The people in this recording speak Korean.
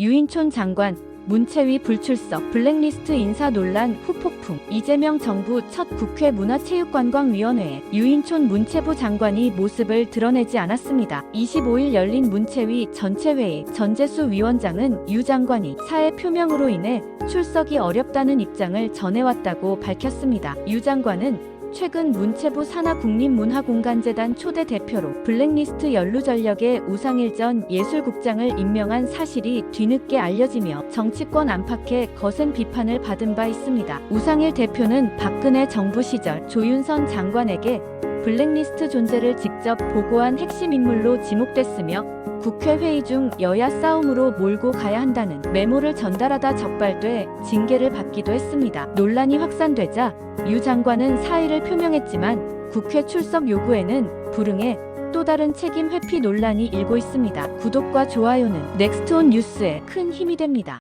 유인촌 장관, 문체위 불출석, 블랙리스트 인사 논란 후폭풍, 이재명 정부 첫 국회 문화체육관광위원회에 유인촌 문체부 장관이 모습을 드러내지 않았습니다. 25일 열린 문체위 전체회의 전재수 위원장은 유 장관이 사회 표명으로 인해 출석이 어렵다는 입장을 전해왔다고 밝혔습니다. 유 장관은 최근 문체부 산하 국립문화공간재단 초대 대표로 블랙리스트 연루전력의 우상일 전 예술국장을 임명한 사실이 뒤늦게 알려지며 정치권 안팎의 거센 비판을 받은 바 있습니다. 우상일 대표는 박근혜 정부 시절 조윤선 장관에게 블랙리스트 존재를 직접 보고한 핵심 인물로 지목됐으며 국회 회의 중 여야 싸움으로 몰고 가야 한다는 메모를 전달하다 적발돼 징계를 받기도 했습니다. 논란이 확산되자 유 장관은 사의를 표명했지만 국회 출석 요구에는 불응해 또 다른 책임 회피 논란이 일고 있습니다. 구독과 좋아요는 넥스트온 뉴스에 큰 힘이 됩니다.